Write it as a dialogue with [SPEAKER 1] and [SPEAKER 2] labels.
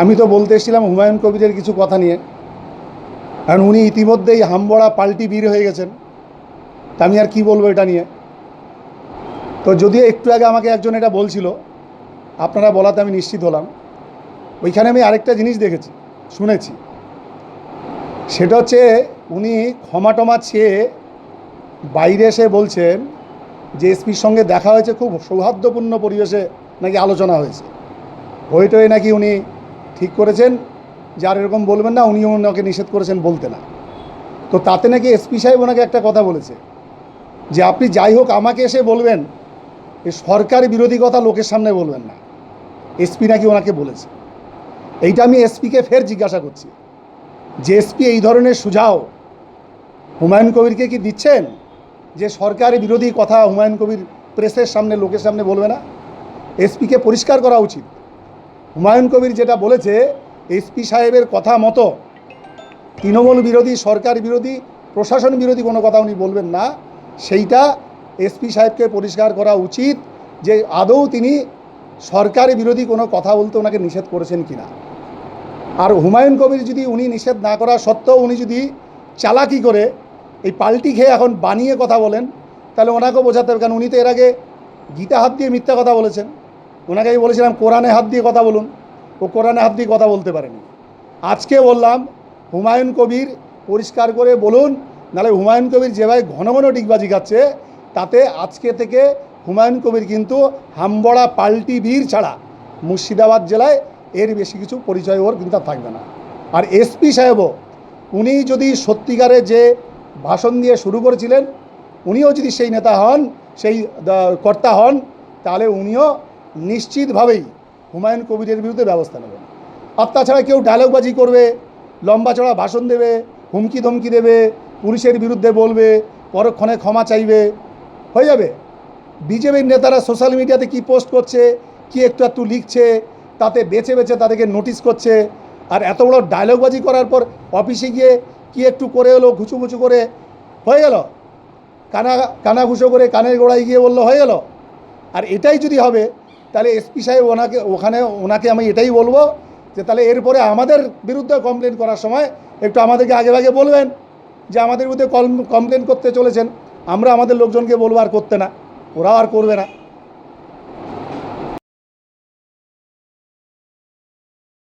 [SPEAKER 1] আমি তো বলতে এসেছিলাম হুমায়ুন কবিরের কিছু কথা নিয়ে। কারণ উনি ইতিমধ্যেই হামবড়া পাল্টি বীর হয়ে গেছেন। তা আমি আর কি বলব এটা নিয়ে? তো যদিও একটু আগে আমাকে একজন এটা বলছিল, আপনারা বলাতে আমি নিশ্চিত হলাম। ওইখানে আমি আরেকটা জিনিস দেখেছি, শুনেছি। সেটা হচ্ছে উনি ক্ষমা টমা চেয়ে বাইরে এসে বলছেন যে এসপির সঙ্গে দেখা হয়েছে খুব সৌহার্দ্যপূর্ণ পরিবেশে নাকি আলোচনা হয়েছে। ওইটাই নাকি উনি ঠিক করেছেন, যার এরকম বলবেন না, উনিও ওনাকে নিষেধ করেছেন বলতে না। তো তাতে নাকি এসপি সাহেব ওনাকে একটা কথা বলেছে, যে আপনি যাই হোক আমাকে এসে বলবেন, এ সরকার বিরোধী কথা লোকের সামনে বলবেন না। এসপি নাকি ওনাকে বলেছে। এইটা আমি এসপিকে ফের জিজ্ঞাসা করছি, যে এসপি এই ধরনের সুঝাও হুমায়ুন কবিরকে কি দিচ্ছেন, যে সরকারি বিরোধী কথা হুমায়ুন কবির প্রেসের সামনে, লোকের সামনে বলবে না? এসপিকে পরিষ্কার করা উচিত। হুমায়ুন কবির যেটা বলেছে, এসপি সাহেবের কথা মতো, তৃণমূল বিরোধী, সরকার বিরোধী, প্রশাসন বিরোধী কোনো কথা উনি বলবেন না। সেইটা এসপি সাহেবকে পরিষ্কার করা উচিত যে আদৌ তিনি সরকার বিরোধী কোনো কথা বলতে ওনাকে নিষেধ করেছেন কিনা। আর হুমায়ুন কবির যদি উনি নিষেধ না করা সত্ত্বেও উনি যদি চালাকি করে, এই পাল্টি খেয়ে এখন বানিয়ে কথা বলেন, তাহলে ওনাকেও বোঝাতে হবে, কারণ উনি তো এর আগে গীতা হাত দিয়ে মিথ্যা কথা বলেছেন। ওনাকে আমি বলেছিলাম, কোরআনে হাত দিয়ে কথা বলুন। ও কোরআনে হাত দিয়ে কথা বলতে পারেনি। আজকে বললাম, হুমায়ুন কবির পরিষ্কার করে বলুন, নাহলে হুমায়ুন কবির যেভাবে ঘন ঘন ডিগবাজি খাচ্ছে, তাতে আজকে থেকে হুমায়ুন কবির কিন্তু হামবড়া পাল্টি বীর ছাড়া মুর্শিদাবাদ জেলায় এর বেশি কিছু পরিচয় ওর কিন্তু থাকবে না। আর এসপি সাহেবও, উনি যদি সত্যিকারে যে ভাষণ দিয়ে শুরু করেছিলেন, উনিও যদি সেই নেতা হন, সেই কর্তা হন, তাহলে উনিও নিশ্চিতভাবেই হুমায়ুন কবিরের বিরুদ্ধে ব্যবস্থা নেবেন আর তাছাড়া কেউ ডায়লগবাজি করবে, লম্বা চড়া ভাষণ দেবে, হুমকি ধমকি দেবে, পুলিশের বিরুদ্ধে বলবে, পরক্ষণে ক্ষমা চাইবে, হয়ে যাবে। বিজেপির নেতারা সোশ্যাল মিডিয়াতে কি পোস্ট করছে, কি একটু একটু লিখছে, তাতে বেছে বেছে তাদেরকে নোটিশ করছে, আর এত বড় ডায়লগবাজি করার পর অফিসে গিয়ে কি একটু করে এলো, ঘুচুমুচু করে, হয়ে গেল। কানা কানা ঘুষো করে কানের গোড়ায় গিয়ে বলল, হয়ে গেল। আর এটাই যদি হবে তাহলে এসপি সাহেব ওনাকে, ওখানে ওনাকে আমি এটাই বলব যে তাহলে এরপরে আমাদের বিরুদ্ধে কমপ্লেন করার সময় একটু আমাদেরকে আগে ভাগে বলবেন যে আমাদের বিরুদ্ধে কমপ্লেন করতে চলেছেন। আমরা আমাদের লোকজনকে বলব আর করতে না। ওরাও আর করবে না।